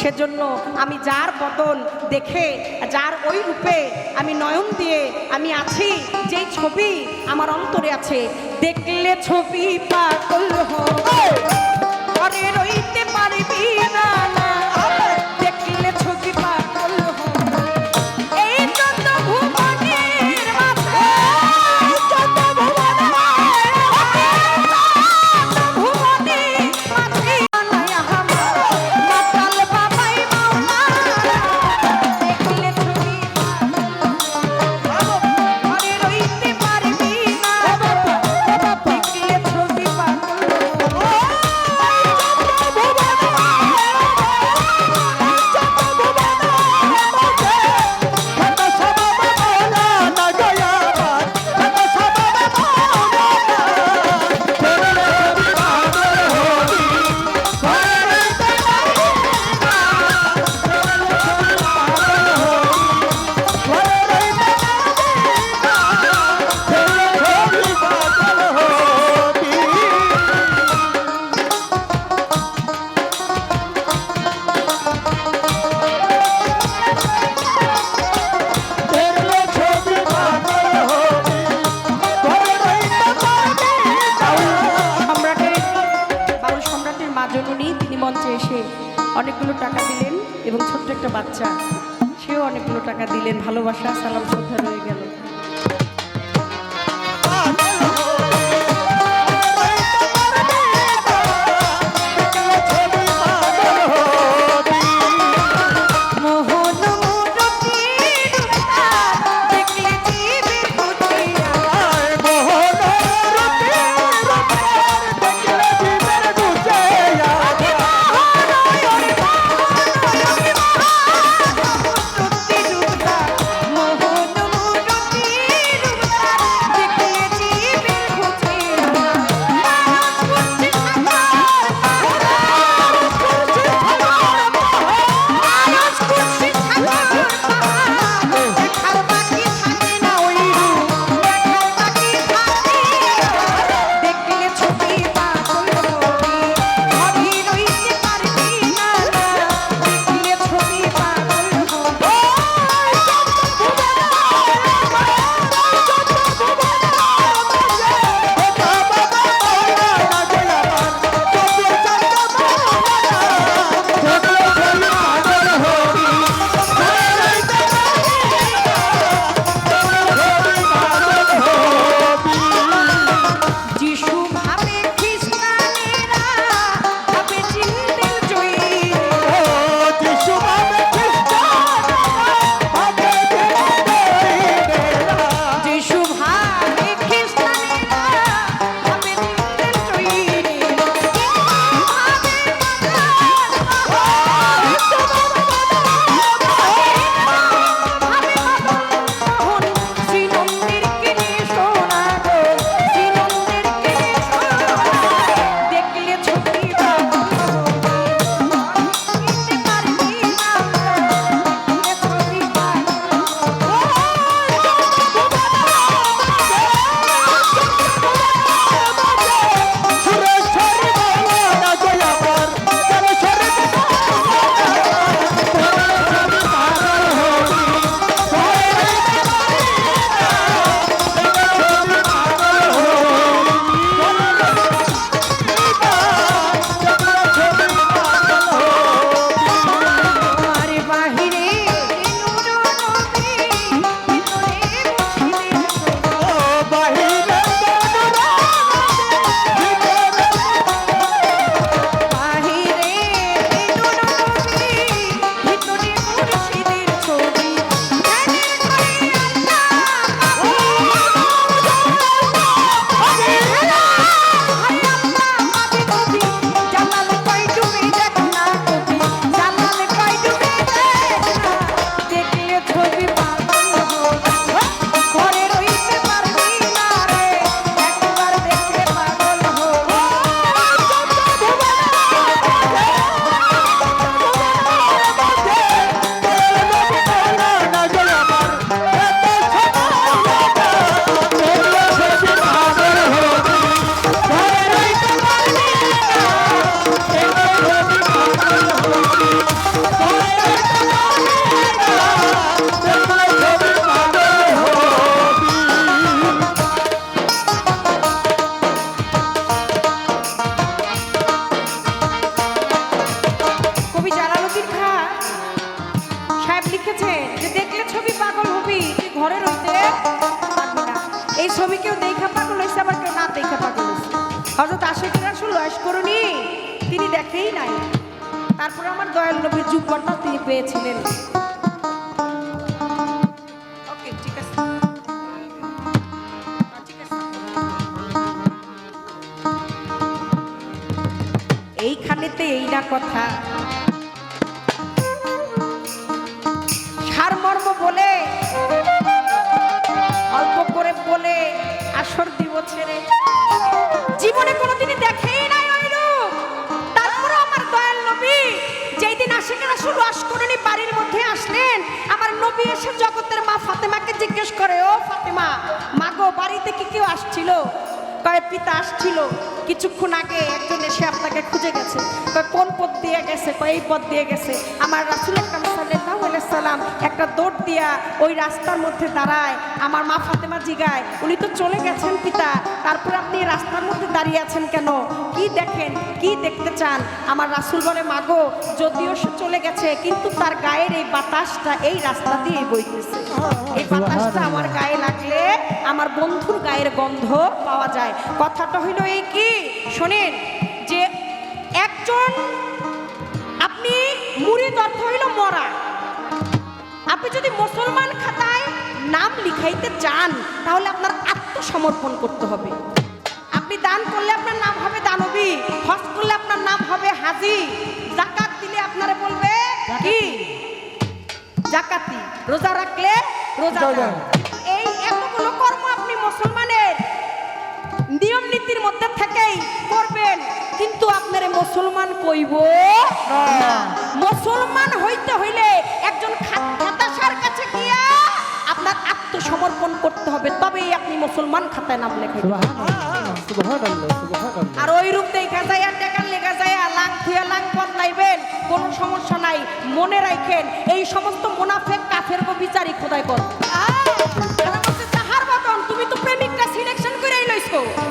সেজন্য আমি যার বদন দেখে, যার ওই রূপে আমি নয়ন দিয়ে আমি আছি, যেই ছবি আমার অন্তরে আছে, দেখলে ছবি পাগল ঘরে রইতে পারবি না। অনেকগুলো টাকা দিলেন এবং ছোট্ট একটা বাচ্চা, সেও অনেকগুলো টাকা দিলেন, ভালোবাসা সালাম শ্রদ্ধা রয়ে গেল। তারপরে আমার দয়াল নবীর যুগটা তিনি পেয়েছিলেন। আছে। এইখানেতে এই কথা। জিজ্ঞেস করে ও ফাতেমা মাগো বাড়িতে কি কেউ আসছিল? কয় পিতা আসছিল। কিছুক্ষণ আগে একজন এসে আপনাকে খুঁজে গেছে। কয়, কোন পথ দিয়ে গেছে? কয়, এই পথ দিয়ে গেছে। আমার রাসুল আকরাম আলাইহি সাল্লাম একটা দৌড় দিয়া ওই রাস্তার মধ্যে দাঁড়ায়। আমার মা ফাতেমা জিগায়, উনি তো চলে গেছেন পিতা, তারপরে আপনি রাস্তার মধ্যে দাঁড়িয়ে আছেন কেন? কি দেখেন? কি দেখতে চান? আমার রাসুল বলে, মাগো, যদিও সে চলে গেছে, কিন্তু তার গায়ের এই বাতাসটা এই রাস্তা দিয়ে বইতেছে। এই বাতাসটা আমার গায়ে লাগলে আমার বন্ধুর গায়ের গন্ধ পাওয়া যায় কথাটা হইল এই কি? শোনেন যে একজন আপনি মুড়িদ অর্থ হইল মরা। আপনি যদি মুসলমান খাতায় নাম লিখাইতে চান তাহলে আপনার আত্মসমর্পণ করতে হবে। আপনি দান করলে আপনার নাম হবে দানবী হজ করলে আপনার নাম হবে হাজি জাকাত দিলে আপনারা বলবে কি? জাকাতি। রোজা রাখলে রোজা রোজা। এই এতগুলো কর্ম আপনি মুসলমানের নিয়ম নীতির মধ্যে থেকেই করবেন। কিন্তু আপনার মুসলমান কইব না। মুসলমান হইতে হইলে একজন খাতাসার কাছে গিয়া আপনার আত্মসমর্পণ করতে হবে তবেই আপনি মুসলমান খাতায় নাম সুবহানাল্লাহ আর ওই রূপ দেখা যায় আর টেকার লেখা যায় লাং থুয়া লাং বদলাইবেন কোনো সমস্যা নাই। মনে রাখেন এই সমস্ত মুনাফেক কাফের গো বিচারি খোদাই কর।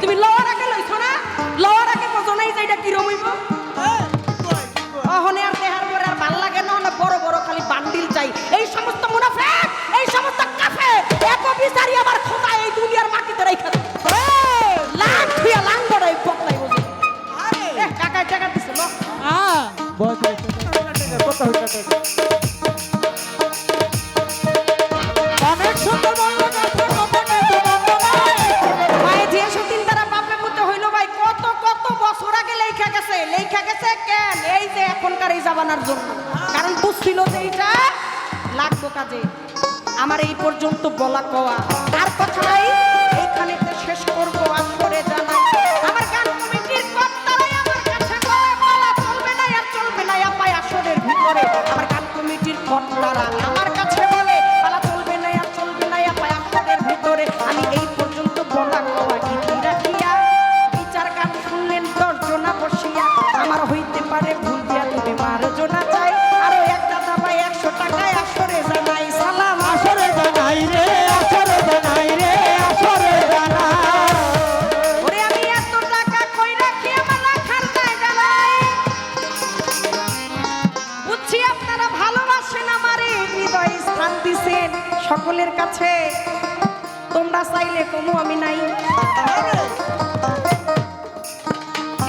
তুমি লওয়ার আগে না লওয়ার আগে বোঝো নাই যে এটা কিরম হইব গেছে লেখা গেছে কেন এই যে এখনকার এই জামানার জন্য। কারণ বুঝছিল যে এইটা লাগবো কাজে। আমার এই পর্যন্ত বলা কওয়া। আর কথা নাই এইখানে শেষ করব আসরে জানাই। আমার গান কমিটির কর্তারাই আমার কাছে? বলে বলা চলবে না, আর চলবে না আপাই আসরের ভিতরে। আমার গান কমিটির কর্তারা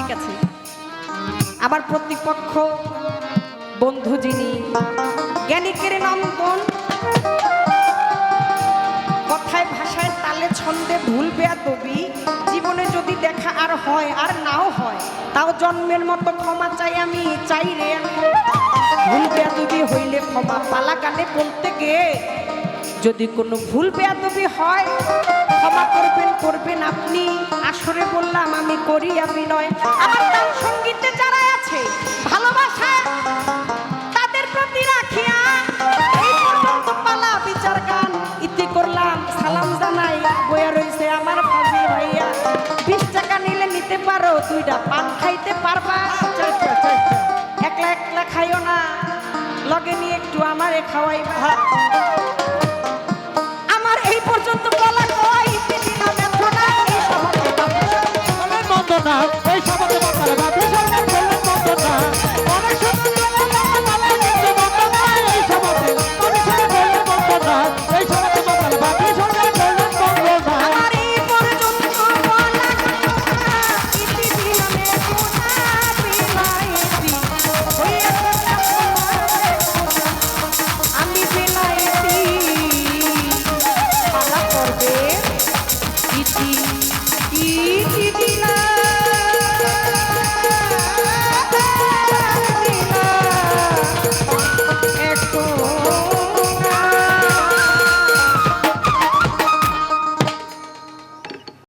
ঠিক আছে আবার প্রতিপক্ষ বন্ধু যিনি জ্ঞানিকের নন্দন কথায় ভাষায় তালে ছন্দে ভুল বেয়াদবি জীবনে যদি দেখা আর হয় আর নাও হয়, তাও জন্মের মতো ক্ষমা চাই আমি, চাই রে। ভুল বেয়াদবি হইলে ক্ষমা পালা কানে বলতে গিয়ে যদি কোনো ভুল বেয়াদবি হয় ক্ষমা করবেন করবেন আপনি। আসরে বললাম, আমি করি অভিনয়। আমার গান সঙ্গীতে যারা আছে ভালোবাসা তাদের প্রতি রাখিয়া এই পর্যন্ত পালা বিচার গান ইতি করলাম। সালাম জানাই, বইয়া রইছে আমার ফাজিল ভাইয়া। বিশ টাকা নিলে নিতে পারো, দুইটা পান খাইতে পারবা। একলা একলা খাইও না। লগে নিয়ে একটু আমারে খাওয়াইবা।